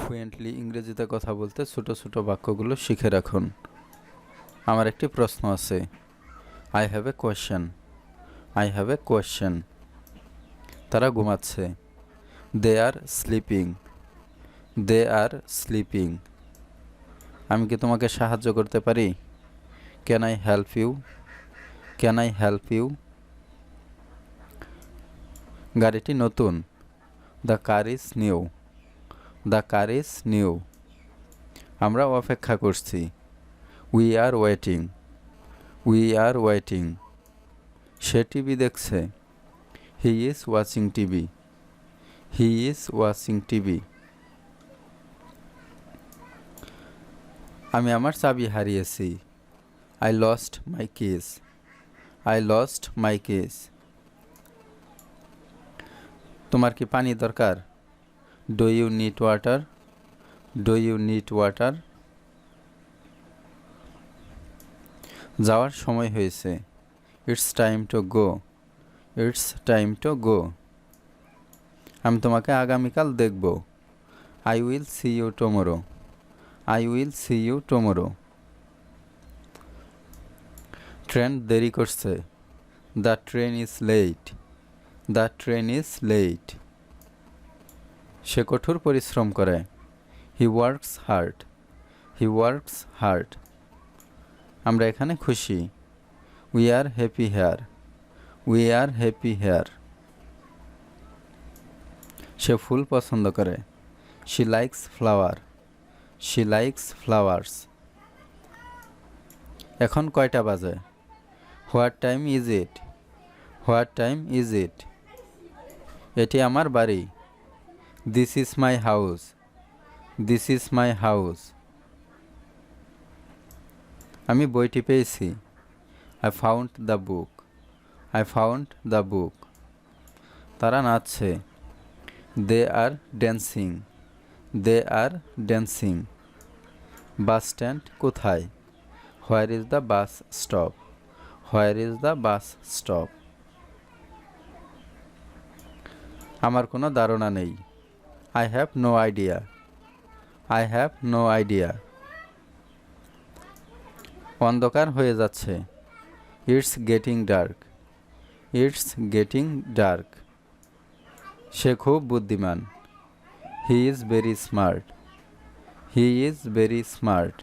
Fluently ইংরেজিতে কথা বলতে ছোট ছোট বাক্যগুলো শিখে রাখুন। আমার একটি প্রশ্ন আছে। I have a question I have a question তারা ঘুমাচ্ছে। They are sleeping they are sleeping আমি কি তোমাকে সাহায্য করতে পারি? Can I help you can I help you গাড়িটি নতুন। The car is new the car is new. আমরা অপেক্ষা করছি। We are waiting we are waiting say TV দেখছে। He is watching TV. He is watching TV. আমি আমার চাবি হারিয়েছি। I lost my case I lost my case তোমার কি পানি দরকার? Do you need water do you need water যাওয়ার সময় হয়েছে। It's time to go it's time to go আমি তোমাকে আগামীকাল দেখব। I will see you tomorrow I will see you tomorrow train দেরি করছে। The train is late the train is late সে কঠোর পরিশ্রম করে। He works hard he works hard আমরা এখানে খুশি। We are happy here we are happy here সে ফুল পছন্দ করে। She likes flower she likes flowers এখন কয়টা বাজে? What time is it what time is it এটি আমার বাড়ি। This is my house this is my house আমি বইটি পেয়েছি। I found the book I found the book তারা নাচছে। They are dancing they are dancing bus stand কোথায়? Where is the bus stop where is the bus stop আমার কোনো ধারণা নেই। I have no idea I have no idea অন্ধকার হয়ে যাচ্ছে। It's getting dark it's getting dark সে খুব বুদ্ধিমান। হি is very smart he is very smart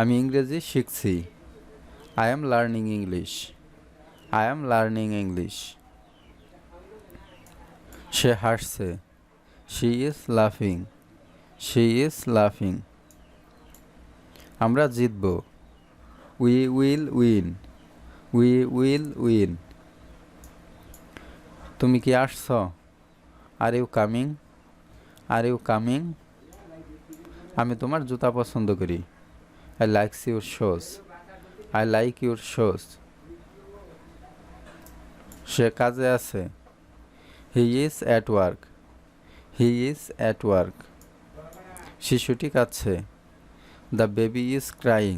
আমি ইংরেজি শিখছি। I am learning English I am learning English সে হাসছে। শি ইজ লাফিং শি ইজ লাফিং আমরা জিতব। We will win we will win তুমি কি আসছ? Are you coming are you coming আমি তোমার জুতা পছন্দ করি। I likes your shows I like your shows সে কাজে আছে। He is at work he is at work শিশুটি কাঁদছে। The baby is crying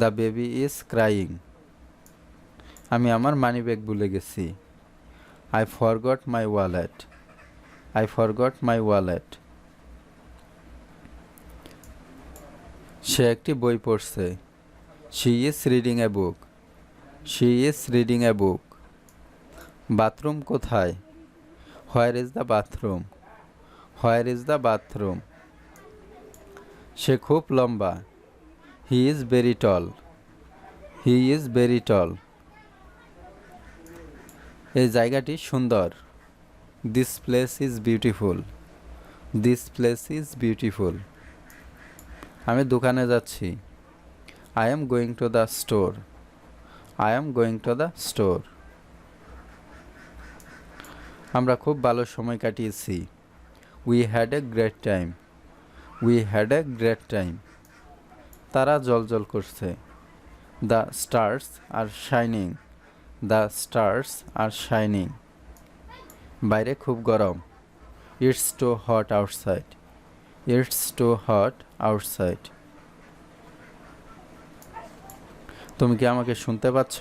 the baby is crying আমি আমার মানি ব্যাগ ভুলে গেছি। I forgot my wallet I forgot my wallet সে একটি বই পড়ছে। She is reading a book she is reading a book bathroom কোথায়? Where is the bathroom where is the bathroom সে খুব লম্বা। He is very tall he is very tall এই জায়গাটি সুন্দর। This place is beautiful this place is beautiful আমি দোকানে যাচ্ছি। I am going to the store I am going to the store আমরা খুব ভালো সময় কাটিয়েছি। We had a great time we had a great time তারা জল করছে। The stars are shining the stars are shining বাইরে খুব গরম। It's too hot outside it's too hot outside তুমি কি আমাকে শুনতে পাচ্ছ?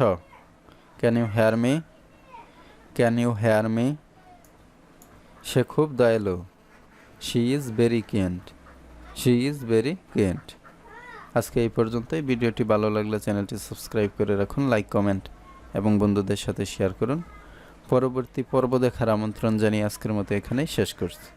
Can you hear me can you hear me সে খুব দয়ালু। She is very kind she is very kind আজকে এই পর্যন্তই। ভিডিওটি ভালো লাগলে চ্যানেলটি সাবস্ক্রাইব করে রাখুন, লাইক, কমেন্ট এবং বন্ধুদের সাথে শেয়ার করুন। পরবর্তী পর্ব দেখার আমন্ত্রণ জানিয়ে আজকের মতো এখানেই শেষ করছি।